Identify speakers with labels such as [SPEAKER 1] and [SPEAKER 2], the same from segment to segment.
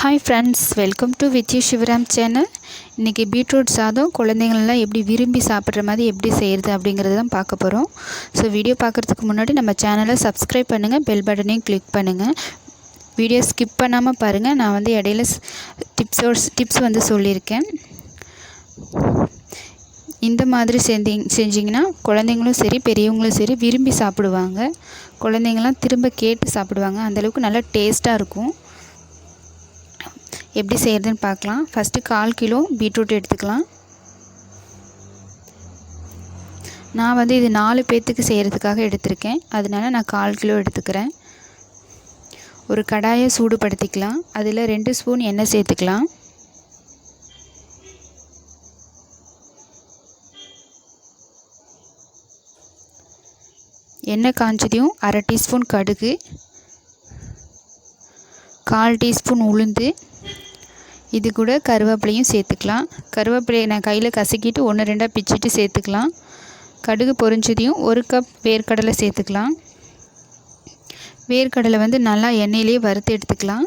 [SPEAKER 1] Hi friends welcome to with you Sivaram channel இன்றைக்கி beetroot சாதம் குழந்தைங்களெலாம் எப்படி விரும்பி சாப்பிட்ற மாதிரி எப்படி செய்கிறது அப்படிங்கிறது தான் பார்க்க போகிறோம் ஸோ வீடியோ பார்க்குறதுக்கு முன்னாடி நம்ம சேனலை சப்ஸ்கிரைப் பண்ணுங்கள் பெல் பட்டனையும் கிளிக் பண்ணுங்கள் வீடியோ ஸ்கிப் பண்ணாமல் பாருங்கள் நான் வந்து இடையில டிப்ஸோட டிப்ஸ் வந்து சொல்லியிருக்கேன். இந்த மாதிரி செஞ்சி செஞ்சிங்கன்னா குழந்தைங்களும் சரி பெரியவங்களும் சரி விரும்பி சாப்பிடுவாங்க. குழந்தைங்களாம் திரும்ப கேட்டு சாப்பிடுவாங்க. அந்தளவுக்கு நல்லா டேஸ்ட்டாக இருக்கும். எப்படி செய்கிறதுன்னு பார்க்கலாம். ஃபஸ்ட்டு கால் கிலோ பீட்ரூட் எடுத்துக்கலாம். நான் வந்து இது நாலு பேர்த்துக்கு செய்கிறதுக்காக எடுத்திருக்கேன். அதனால நான் கால் கிலோ எடுத்துக்கிறேன். ஒரு கடாயை சூடுபடுத்திக்கலாம். அதில் ரெண்டு ஸ்பூன் எண்ணெய் சேர்த்துக்கலாம். எண்ணெய் காஞ்சதையும் அரை டீஸ்பூன் கடுகு கால் டீஸ்பூன் உளுந்து இது கூட கருவேப்பிலையும் சேர்த்துக்கலாம். கருவேப்பிலையை நான் கையில் கசக்கிட்டு ஒன்று ரெண்டாக பிச்சுட்டு சேர்த்துக்கலாம். கடுகு பொரிஞ்சதையும் ஒரு கப் வேர்க்கடலை சேர்த்துக்கலாம். வேர்க்கடலை வந்து நல்லா எண்ணெயிலேயே வறுத்து எடுத்துக்கலாம்.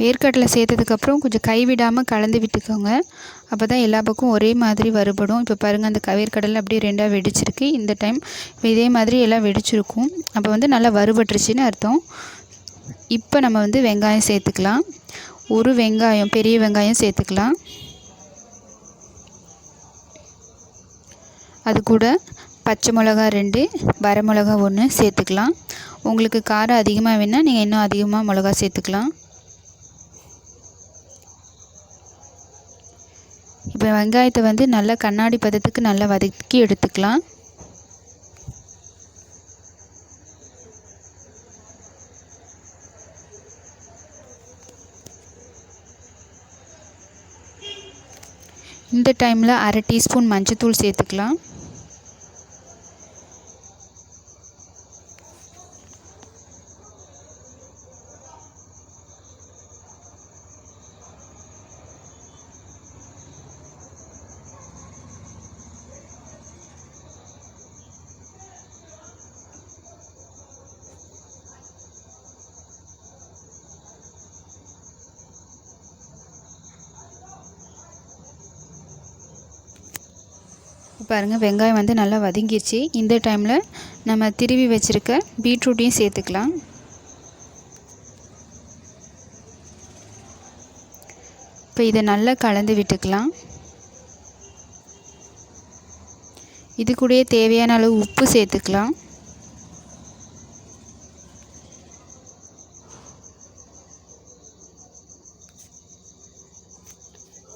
[SPEAKER 1] வேர்க்கடலை சேர்த்ததுக்கப்புறம் கொஞ்சம் கைவிடாமல் கலந்து விட்டுக்கோங்க. அப்போ தான் எல்லா பக்கம் ஒரே மாதிரி வறுபடும். இப்போ பாருங்கள் அந்த வேர்க்கடலை அப்படியே ரெண்டாக வெடிச்சிருக்கு. இந்த டைம் இதே மாதிரி எல்லாம் வெடிச்சிருக்கும். அப்போ வந்து நல்லா வறுபட்டுருச்சுன்னு அர்த்தம். இப்போ நம்ம வந்து வெங்காயம் சேர்த்துக்கலாம். ஒரு வெங்காயம் பெரிய வெங்காயம் சேர்த்துக்கலாம். அது கூட பச்சை மிளகா ரெண்டு வரமிளகா ஒன்று சேர்த்துக்கலாம். உங்களுக்கு காரம் அதிகமாக வேணால் நீங்கள் இன்னும் அதிகமாக மிளகா சேர்த்துக்கலாம். இப்போ வெங்காயத்தை வந்து நல்லா கண்ணாடி பதத்துக்கு நல்லா வதக்கி எடுத்துக்கலாம். இந்த டைமில் அரை டீஸ்பூன் மஞ்சத்தூள் சேர்த்துக்கலாம். பாருங்கள் வெங்காயம் வந்து நல்லா வதங்கிடுச்சு இந்த டைமில் நம்ம திருவி வச்சுருக்க பீட்ரூட்டையும் சேர்த்துக்கலாம். இப்போ இதை நல்லா கலந்து விட்டுக்கலாம். இது கூடயே தேவையான அளவு உப்பு சேர்த்துக்கலாம்.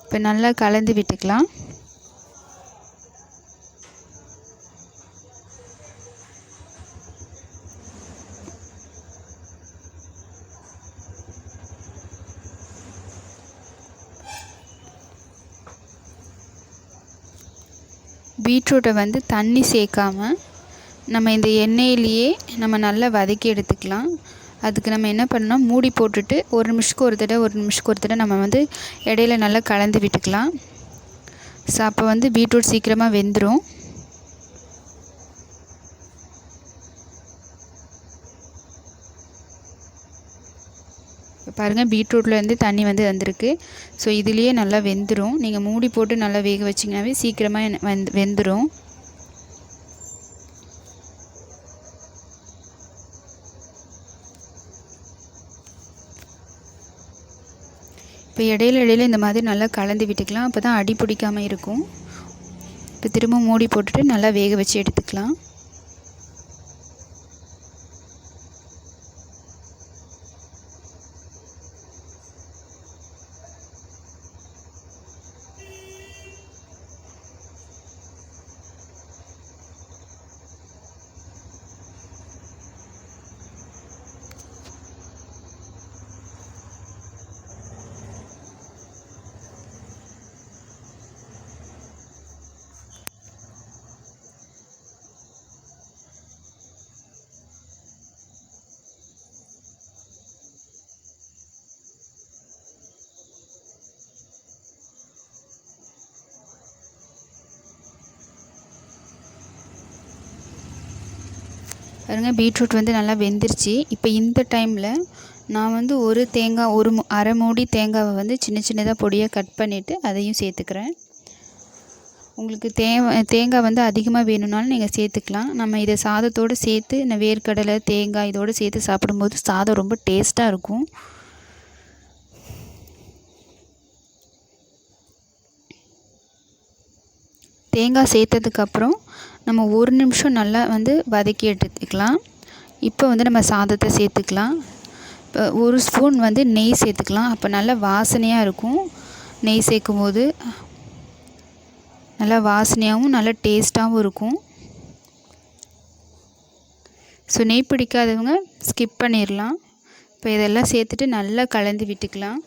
[SPEAKER 1] இப்போ நல்லா கலந்து விட்டுக்கலாம். பீட்ரூட்டை வந்து தண்ணி சேர்க்காம நம்ம இந்த எண்ணெயிலேயே நம்ம நல்லா வதக்கி எடுத்துக்கலாம். அதுக்கு நம்ம என்ன பண்ணணும்? மூடி போட்டுட்டு ஒரு நிமிஷத்துக்கு ஒரு தடவை ஒரு நிமிஷத்துக்கு ஒரு தடவை நம்ம வந்து இடையில நல்லா கலந்து விட்டுக்கலாம். ஸோ அப்போ வந்து பீட்ரூட் சீக்கிரமாக வெந்துடும் பாருங்கள் பீட்ரூட்லேருந்து தண்ணி வந்து வந்திருக்கு. ஸோ இதுலேயே நல்லா வெந்துடும் நீங்கள் மூடி போட்டு நல்லா வேக வச்சிங்கனாவே சீக்கிரமாக வந்து வெந்துடும் இப்போ இடையில இடையில இந்த மாதிரி நல்லா கலந்து விட்டுக்கலாம். அப்போ தான் அடி பிடிக்காமல் இருக்கும். இப்போ திரும்ப மூடி போட்டுட்டு நல்லா வேக வச்சு எடுத்துக்கலாம். பாருங்கள் பீட்ரூட் வந்து நல்லா வெந்துருச்சு. இப்போ இந்த டைமில் நான் வந்து ஒரு தேங்காய் ஒரு மு அரை மூடி தேங்காவை வந்து சின்ன சின்னதாக பொடியாக கட் பண்ணிவிட்டு அதையும் சேர்த்துக்கிறேன். உங்களுக்கு தேவை தேங்காய் வந்து அதிகமாக வேணும்னாலும் நீங்கள் சேர்த்துக்கலாம். நம்ம இதை சாதத்தோடு சேர்த்து இந்த வேர்க்கடலை தேங்காய் இதோடு சேர்த்து சாப்பிடும்போது சாதம் ரொம்ப டேஸ்ட்டாக இருக்கும். தேங்காய் சேர்த்ததுக்கப்புறம் நம்ம ஒரு நிமிஷம் நல்லா வந்து வதக்கி எடுத்துக்கலாம். இப்போ வந்து நம்ம சாதத்தை சேர்த்துக்கலாம். இப்போ ஒரு ஸ்பூன் வந்து நெய் சேர்த்துக்கலாம். அப்போ நல்லா வாசனையாக இருக்கும். நெய் சேர்க்கும் போது நல்லா வாசனையாகவும் நல்லா டேஸ்ட்டாகவும் இருக்கும். ஸோ நெய் பிடிக்காதவங்க ஸ்கிப் பண்ணிடலாம். இப்போ இதெல்லாம் சேர்த்துட்டு நல்லா கலந்து விட்டுக்கலாம்.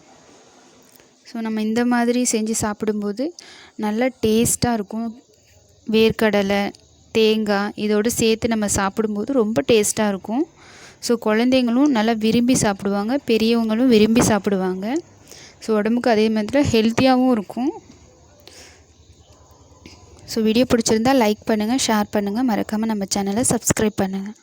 [SPEAKER 1] ஸோ நம்ம இந்த மாதிரி செஞ்சு சாப்பிடும்போது நல்லா டேஸ்ட்டாக இருக்கும். வேர்க்கடலை தேங்காய் இதோடு சேர்த்து நம்ம சாப்பிடும்போது ரொம்ப டேஸ்ட்டாக இருக்கும். ஸோ குழந்தைங்களும் நல்லா விரும்பி சாப்பிடுவாங்க. பெரியவங்களும் விரும்பி சாப்பிடுவாங்க. ஸோ உடம்புக்கு அதே மாதிரி ஹெல்த்தியாகவும் இருக்கும். ஸோ வீடியோ பிடிச்சிருந்தா லைக் பண்ணுங்கள் ஷேர் பண்ணுங்கள் மறக்காமல் நம்ம சேனலை சப்ஸ்கிரைப் பண்ணுங்கள்